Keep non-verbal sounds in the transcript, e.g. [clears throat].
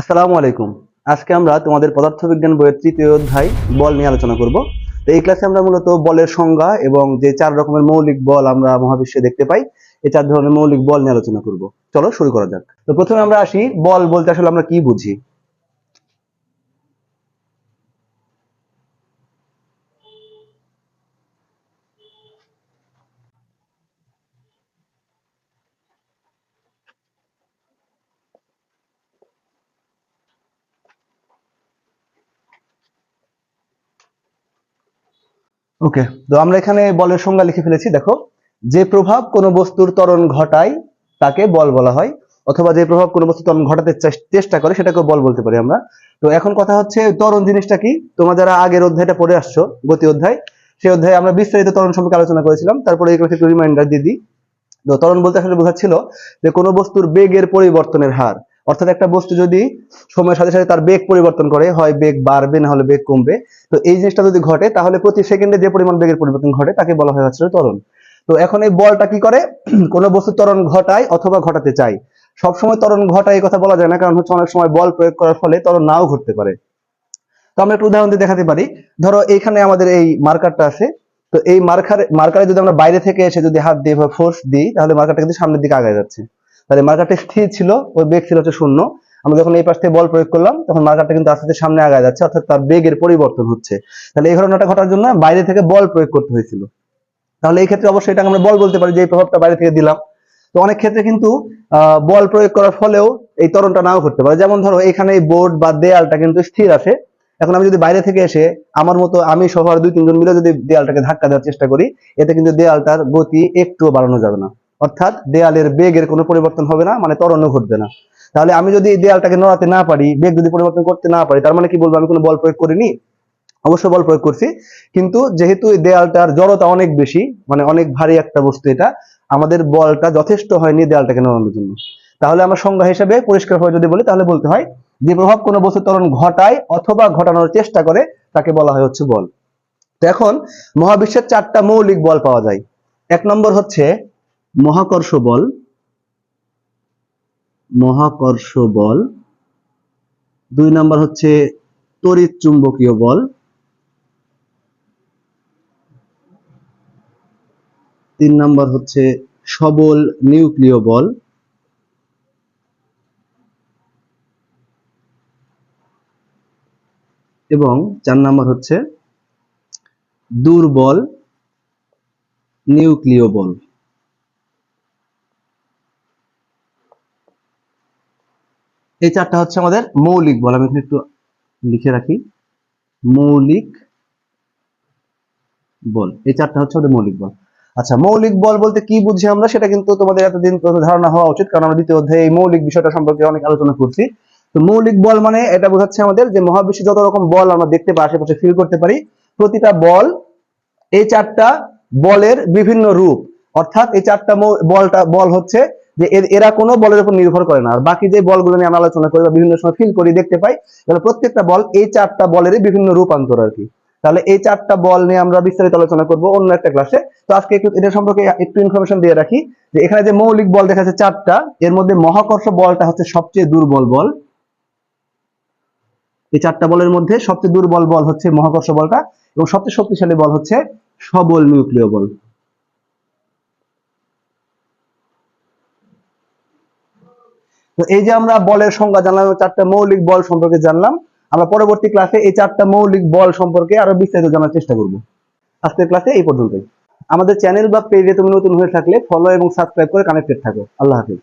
আসসালামু আলাইকুম। আজকে আমরা তোমাদের পদার্থবিজ্ঞান বইয়ের তৃতীয় অধ্যায় বল নিয়ে আলোচনা করব। তো এই ক্লাসে আমরা মূলত বলের সংজ্ঞা এবং যে চার রকমের মৌলিক বল আমরা মহাবিশ্বে দেখতে পাই এই চার ধরনের মৌলিক বল নিয়ে আলোচনা করব। চলো শুরু করা যাক। তো প্রথমে আমরা আসি বল বলতে আসলে আমরা কি বুঝি? ওকে তো আমরা এখানে বলের সংজ্ঞা লিখে ফেলেছি, দেখো। যে প্রভাব কোনো বস্তুর ত্বরণ ঘটায়, তাকে বল বলা হয়। অথবা যে প্রভাব কোনো বস্তু ত্বরণ ঘটাতে চেষ্টা করে সেটাকে বল বলতে পারি আমরা। তো এখন কথা হচ্ছে, ত্বরণ জিনিসটা কি? তোমরা যারা আগের অধ্যায়টা পড়ে আসছো, গতি অধ্যায়, সেই অধ্যায়ে আমরা বিস্তারিত ত্বরণ সম্পর্কে আলোচনা করেছিলাম। তারপরে ক্লাসে একটু রিমাইন্ডার দিয়ে দিই। তো ত্বরণ বলতে আসলে বোঝাচ্ছিল যে কোনো বস্তুর বেগের পরিবর্তনের হার অর্থাৎ একটা বস্তু যদি সময়ের সাথে সাথে তার বেগ পরিবর্তন করে, হয় বেগ বাড়বে না হলে বেগ কমবে, তো এই জিনিসটা যদি ঘটে, তাহলে প্রতি সেকেন্ডে যে পরিমাণ বেগের পরিবর্তন ঘটে, তাকে বলা হয় হচ্ছে ত্বরণ। তো এখন এই বলটা কি করে? [clears throat] কোনো বস্তু ত্বরণ ঘটায় অথবা ঘটাতে চায়। সবসময় ত্বরণ ঘটায় এই কথা বলা যায় না, কারণ হচ্ছে অনেক সময় বল প্রয়োগ করার ফলে ত্বরণ নাও ঘটতে পারে। তো আমরা একটু উদাহরণ দিয়ে দেখাতে পারি। ধরো এইখানে আমাদের এই মার্কারটা আছে। তো এই মার্কার, মার্কারে যদি আমরা বাইরে থেকে এসে যদি হাত দিয়ে ফোর্স দিই, তাহলে মার্কারটা কিন্তু সামনের দিকে আগে যাচ্ছে। তাহলে মার্কারটা স্থির ছিল, ওই বেগ ছিল হচ্ছে শূন্য। আমরা যখন এই পাশ থেকে বল প্রয়োগ করলাম, তখন মার্কারটা কিন্তু আস্তে আস্তে সামনে আগায় যাচ্ছে, অর্থাৎ তার বেগের পরিবর্তন হচ্ছে। তাহলে এই ঘটনাটা ঘটার জন্য বাইরে থেকে বল প্রয়োগ করতে হয়েছিল। তাহলে এই ক্ষেত্রে অবশ্যই এটাকে আমরা বল বলতে পারি যে এই প্রভাবটা বাইরে থেকে দিলাম। তো অনেক ক্ষেত্রে কিন্তু বল প্রয়োগ করার ফলেও এই ত্বরণটা নাও ঘটতে পারে। যেমন ধরো, এখানে এই বোর্ড বা দেয়ালটা কিন্তু স্থির আছে। এখন আমি যদি বাইরে থেকে এসে আমার মতো আমি সহ দুই তিনজন মিলে যদি দেয়ালটাকে ধাক্কা দেওয়ার চেষ্টা করি, এতে কিন্তু দেয়ালটার গতি একটুও বাড়ানো যাবে না। অর্থাৎ দেয়ালের বেগের কোনো পরিবর্তন হবে না মানে ত্বরণও ঘটবে না। তাহলে আমি যদি দেয়ালটাকে নড়াতে না পারি, বেগ যদি পরিবর্তন করতে না পারি, তার মানে কি বলব, আমি কোনো বল প্রয়োগ করিনি? অবশ্য বল প্রয়োগ করছি। কিন্তু যেহেতু এই দেয়ালটার জড়তা অনেক বেশি মানে অনেক ভারী একটা বস্তু এটা, আমাদের বলটা যথেষ্ট হয়নি দেয়ালটাকে নড়ানোর জন্য। তাহলে আমরা সংজ্ঞা হিসেবে পরিষ্কারভাবে যদি বলি, তাহলে বলতে হয়, যে প্রভাব কোনো বস্তু ত্বরণ ঘটায় অথবা ঘটানোর চেষ্টা করে, তাকে বলা হয় হচ্ছে বল। তো এখন মহাবিশ্বের চারটা মৌলিক বল পাওয়া যায়। এক নম্বর হচ্ছে মহাকর্ষ বল মহাকর্ষ বল, দুই নাম্বার হচ্ছে তড়িৎ চুম্বকীয় বল, তিন নাম্বার হচ্ছে সবল নিউক্লিয় বল, এবং চার নাম্বার হচ্ছে দুর্বল নিউক্লিয় বল। এই চারটা হচ্ছে আমাদের মৌলিক বল। আমি এখানে একটু লিখে রাখি। মৌলিক বল। এই চারটা হচ্ছে আমাদের মৌলিক বল। আচ্ছা মৌলিক বল বলতে কি বুঝি আমরা? সেটা কিন্তু তোমাদের এতদিন ধারণা হওয়া উচিত, কারণ আমরা দ্বিতীয় অধ্যায়ে এই মৌলিক বিষয়টা সম্পর্কে অনেক আলোচনা করছি। তো মৌলিক বল মানে এটা বোঝাচ্ছে আমাদের যে মহাবিশ্বে যত রকম বল আমরা দেখতে পাই, আশেপাশে ফিল করতে পারি, প্রতিটা বল এই চারটা বলের বিভিন্ন রূপ। অর্থাৎ এই চারটা বলটা, বল হচ্ছে যে এরা কোনো বলের উপর নির্ভর করে না। আর বাকি যে বলগুলো নিয়ে আমরা আলোচনা করি বা বিভিন্ন সময় ফিল করি, দেখতে পাই, তাহলে প্রত্যেকটা বল এই চারটা বলেরই বিভিন্ন রূপান্তর আর কি। তাহলে এই চারটা বল নিয়ে আমরা বিস্তারিত আলোচনা করব অন্য একটা ক্লাসে তো আজকে একটু, এটা সম্পর্কে একটু ইনফরমেশন দিয়ে রাখি যে এখানে যে মৌলিক বল দেখা যাচ্ছে চারটা, এর মধ্যে মহাকর্ষ বলটা হচ্ছে সবচেয়ে দুর্বল বল। এই চারটা বলের মধ্যে সবচেয়ে দুর্বল বল হচ্ছে মহাকর্ষ বলটা এবং সবচেয়ে শক্তিশালী বল হচ্ছে সবল নিউক্লিয় বল। তো এই যে আমরা বলের সংজ্ঞা জানলাম চারটা মৌলিক বল সম্পর্কে জানলাম, আমরা পরবর্তী ক্লাসে এই চারটা মৌলিক বল সম্পর্কে আরও বিস্তারিত জানার চেষ্টা করব। আজকের ক্লাসে এই পর্যন্তই। আমাদের চ্যানেল বা পেজে তুমি নতুন হয়ে থাকলে ফলো এবং সাবস্ক্রাইব করে কানেক্টেড থাকো। আল্লাহ হাফিজ।